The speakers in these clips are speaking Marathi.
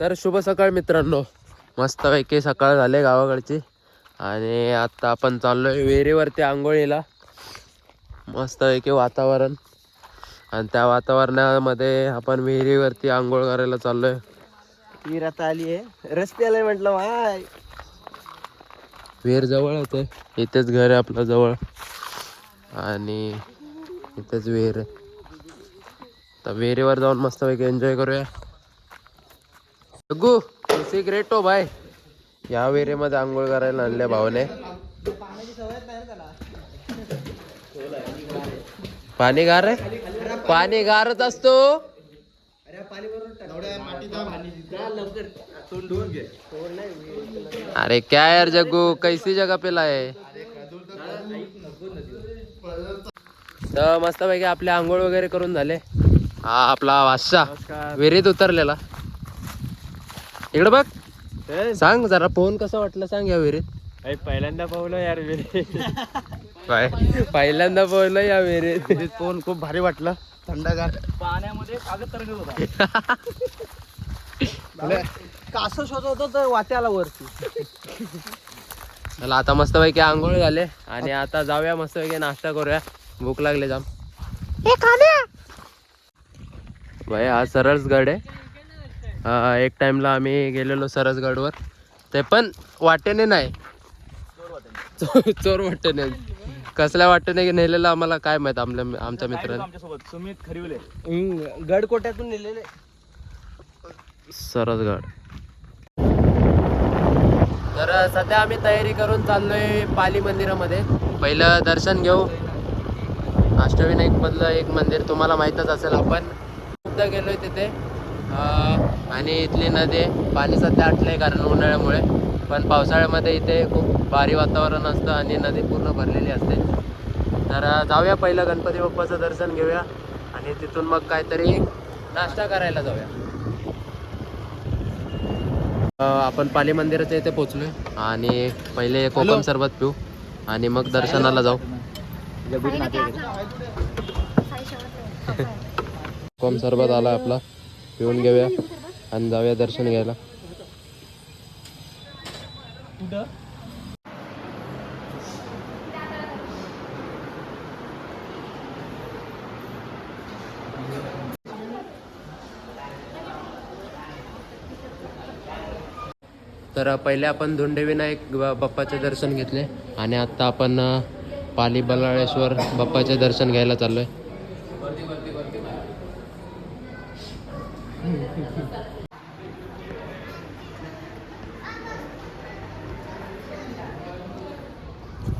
तर शुभ सकाळ मित्रांनो. मस्तपैकी सकाळ झाले गावाकडची. आणि आता आपण चाललोय विहिरीवरती आंघोळीला. मस्तपैकी वातावरण. आणि त्या वातावरणामध्ये आपण विहिरीवरती आंघोळ करायला चाललोय. वीर आता आली आहे. रस्त्याला म्हटलं माय विहीर जवळच आहे इथेच घर आहे आपलं जवळ. आणि इथेच विहीर आहे. तर विहिरीवर जाऊन मस्तपैकी एन्जॉय करूया. गु बाय हो या विहिरीमध्ये आंघोळ करायला आणल्या भावाने. पाणी गार आहे? पाणी गारच असतो. अरे क्या यार जग्गू कैसी जगा पेला आहे तर मस्तपैकी आपले आंघोळ वगैरे करून झाले. हा आपला वाशा विहिरीत उतरलेला. इकडे बघ. सांग जरा फोन कसं वाटलं सांग या विहिरीत. पहिल्यांदा पावलं यार काय? पहिल्यांदा पोहलं या विहिरीत. फोन खूप भारी वाटलं. थंडगार. पाण्यामध्ये कागद तरंगत होता कासं शोधत होतो तर वाट्याला वरती. चला आता मस्तपैकी आंघोळ झाले आणि आता जाऊया मस्तपैकी नाश्ता करूया. भूक लागले जाम. भाई हा सरसगड आहे. हा, एक टाइमला आम्ही गेलेलो सरसगडवर. ते पण वाटेने नाही. चोर वाटेने. कसल्या वाटेने नेलेलं आम्हाला काय माहीत आमल्या आमच्या मित्राने. सुमित खरिवले. गडकोट्यातून नेलेले. सरसगड. तर सध्या आम्ही तयारी करून चाललोय पाली मंदिरामध्ये. पहिलं दर्शन घेऊ. अष्टविनायक मधलं एक मंदिर तुम्हाला माहीतच असेल आपण. खूपदा गेलोय तिथे. आणि इथली नदी. पाणी सध्या आटलंय कारण उन्हाळ्यामुळे. पण पावसाळ्यामध्ये इथे खूप भारी वातावरण असतं आणि नदी पूर्ण भरलेली असते. तर जाऊया पहिलं गणपती बाप्पाचं दर्शन घेऊया आणि तिथून मग काहीतरी नाश्ता करायला जाऊया. आपण पाली मंदिराच्या इथे पोचलोय आणि पहिले कोकम सरबत पिऊ आणि मग दर्शनाला जाऊ. कोकम सरबत आला आपला. पिऊन घेऊया आणि जाऊया दर्शन घ्यायला. तर पहिले आपण धोंडे विनायक बाप्पाचे दर्शन घेतले आणि आता आपण पाली बलाळेश्वर बाप्पाचे दर्शन घ्यायला चाललोय.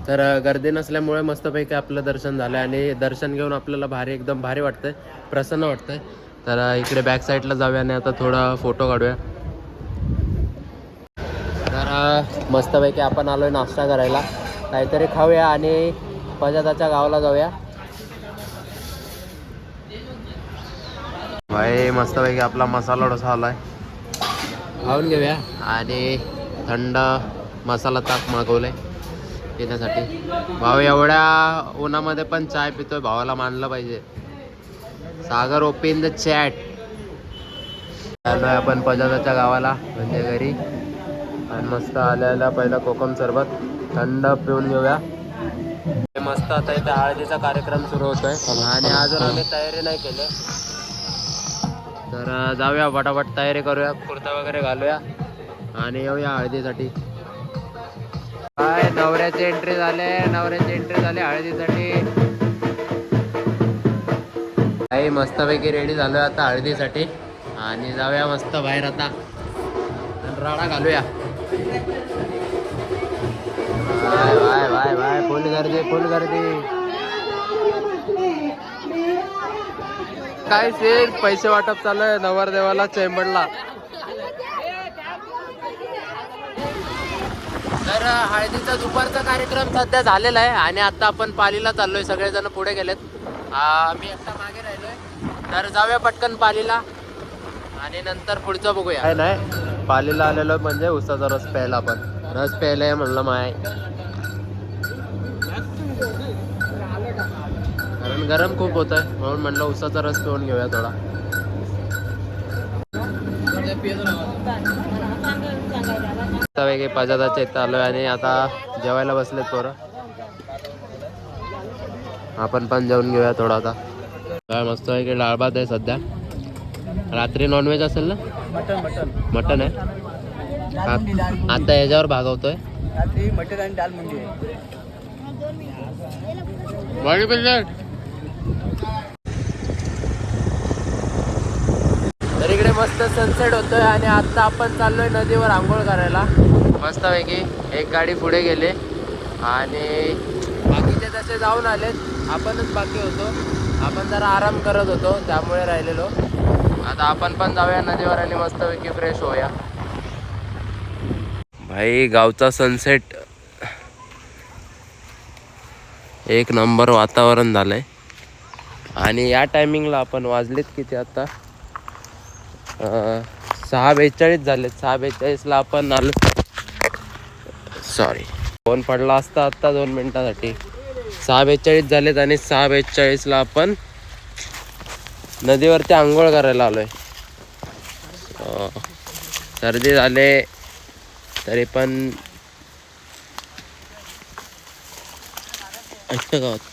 तर गर्दी नसल्यामुळे मस्तपैकी आपलं दर्शन झालं आणि दर्शन घेऊन आपल्याला भारी एकदम भारी वाटतंय. प्रसन्न वाटतंय. तर इकडे बॅक साईडला जाऊया आणि आता थोडा फोटो काढूया. तर मस्तपैकी आपण आलोय नाश्ता करायला. काहीतरी खाऊया आणि पजाताच्या गावाला जाऊया. भाई मस्तपैकी आपला मसाला डोसा आलाय. खाऊन घेऊया. आणि थंड मसाला ताक मागवलंय. पिण्यासाठी भाऊ एवढ्या उन्हामध्ये पण चाय पितोय. भावाला मानलं पाहिजे. Sagar open the chat. आलोय आपण पजाताच्या गावाला म्हणजे घरी. आणि मस्त आल्याला पहिला कोकम सरबत थंड पिऊन घेऊया. मस्त आता इथे हळदीचा कार्यक्रम सुरू होतोय. आणि अजून आम्ही तयारी नाही केली. तर जाऊया पटापट तयारी करूया कुर्ता वगैरे घालूया. आणि येऊया हळदीसाठी. काय नवऱ्याची एंट्री झाले नवऱ्याची एंट्री झाली हळदीसाठी. काही मस्तपैकी रेडी झालो आता हळदीसाठी. आणि जाऊया मस्त बाहेर आता. राडा घालूया. Bye bye bye bye. Full गर्दी फुल गर्दी. काय सेल पैसे वाटप चालू आहे नवरदेवाला चेंबडला तर हळदीचा दुपारचा कार्यक्रम सध्या झालेला आहे आणि आता आपण पालीला चाललोय सगळेजण पुढे गेलेत. मी एकटा मागे राहिलोय. तर जाऊया पटकन पालीला आणि नंतर पुढचं बघूया. काय नाही. पालीला आलेलो म्हणजे उसाचा रस प्यायला आपण. रस प्यायला म्हणलं माय. कारण गरम खूप होत आहे म्हणून म्हणलं उसाचा रस पिऊन घेऊया थोडा. वेगळे पाजादाच्या इथं आलोय आणि आता जेवायला बसलेत पोरं. आपण पण जेवून घेऊया थोडा आता. काय मस्त आहे की डाळ भात आहे सध्या. रात्री नॉनव्हेज असेल ना? Mutton mutton. मटन आहे. आता याच्यावर भागवतोय. मटन आणि डाल मुंडी आहे तर इकडे मस्त सनसेट होतोय आणि आता आपण चाललोय नदीवर आंघोळ करायला. मस्त पैकी एक गाडी पुढे गेले. आणि बाकीचे तसे जाऊन आलेत. आपणच बाकी होतो. आपण जरा आराम करत होतो त्यामुळे राहिलेलो. आता आपण पण जाऊया नदीवर आणि मस्तपैकी फ्रेश होऊया. भाई गावचा सनसेट एक नंबर वातावरण झालंय. आणि या टायमिंगला आपण वाजलेत किती आता? सहा बेचाळीस झालेत. सहा बेचाळीसला आपण आलो. सॉरी फोन पडला असता आत्ता दोन मिनिटासाठी. सहा बेचाळीस झालेत आणि सहा बेचाळीसला आपण नदीवरती आंघोळ करायला आलोय. सर्दी झाले तरी पण गावात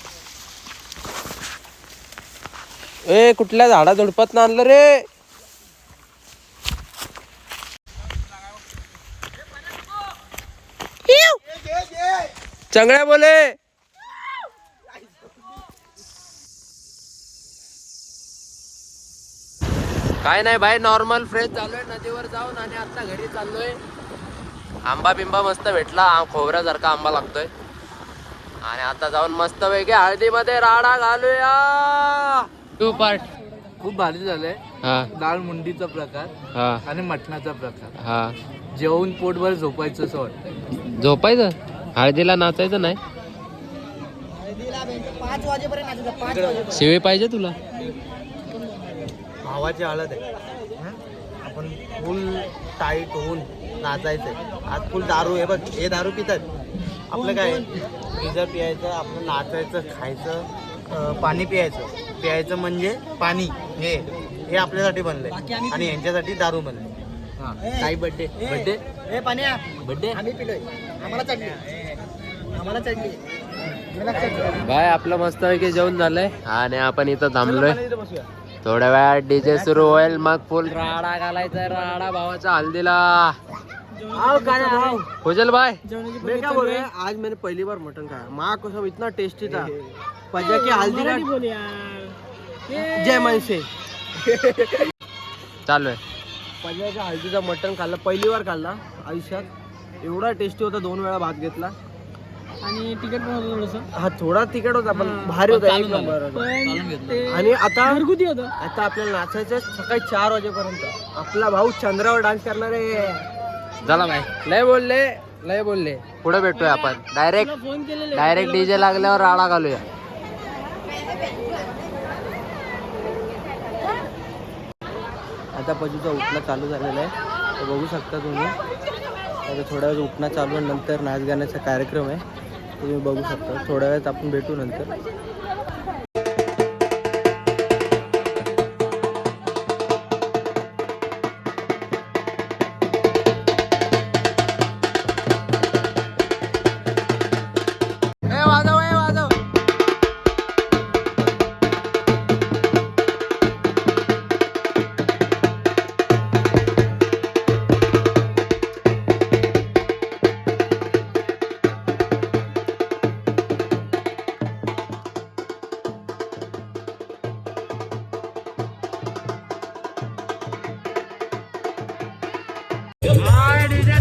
ए कुठल्या झाडा झुडपत ना आणलं रे? चंगड्या बोले. काय नाही भाई नॉर्मल फ्रेश चाललोय नदीवर जाऊन आणि आता घरी चाललोय. आंबा बिंबा मस्त भेटला खोबऱ्यासारखा आंबा लागतोय. आणि आता जाऊन मस्त पैकी हळदीमध्ये राडा घालूया. टू पार्ट खूप भारी झालंय. हा. डाळ मुंडीचा प्रकार हा. आणि मटणाचा प्रकार. हा. जेवून पोटभर झोपायचं असं वाटतं झोपायचं? हळदीला नाचायचं नाही. पाच वाजेपर्यंत पाच वाजेपर्यंत शिवी पाहिजे तुला? भावाची हळद आहे. हं? आपण फुल टाईट होऊन नाचायचंय. आज फुल दारू आहे बघ. हे दारू पितात. आपलं काय? पिझ्झा पियायचं आपलं नाचायचं खायचं अं, पाणी पियायचं. प्यायचं म्हणजे पाणी. हे. हे आपल्यासाठी बनलंय. आणि यांच्यासाठी दारू बनले काही बड्डे बड्डे हे पाण्या. बड्डे आम्ही पिलोय. आम्हाला चढली बाय आपलं मस्त पैकी जेवण झालंय. आणि आपण इथं थांबलोय. थोड्या वेळात डीजे सुरू होईल. मग फुल राडा घालायचा राडा भावाच्या हल्दीला खुजल बाय. मैं क्या बोल रहे हैं आज मैंने पहली बार मटन खाया. माँ को सब इतना टेस्टी था. पजा की हल्दी का जय मन से चालू आहे. पजाच्या हळदीचा मटन खाल्लं. पहिली बार खाल्ला आयुष्यात. एवढा टेस्टी होता. दोन वेळा भात घेतला. आणि तिकट पण होतं थोडस. हा थोडा तिकट होता पण भारी होता एक नंबर. आणि आता घरगुती होतं. आता आपल्याला नाचायचं सकाळी चार वाजेपर्यंत. आपला भाऊ चंद्रावर डान्स करणार आहे. चला बाय लय बोलले लय बोलले. पुढे भेटूया आपण. डायरेक्ट डायरेक्ट डीजे लागल्यावर राडा घालूया. आता पजूचा उठणं चालू झालेला आहे. तर बघू शकता तुम्ही. आता थोड्या वेळ उठणं चालू आहे. नंतर नाच गाण्याचा कार्यक्रम आहे. तुम्ही बघू शकता. थोड्या वेळात आपण भेटू नंतर.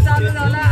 चालू झाला.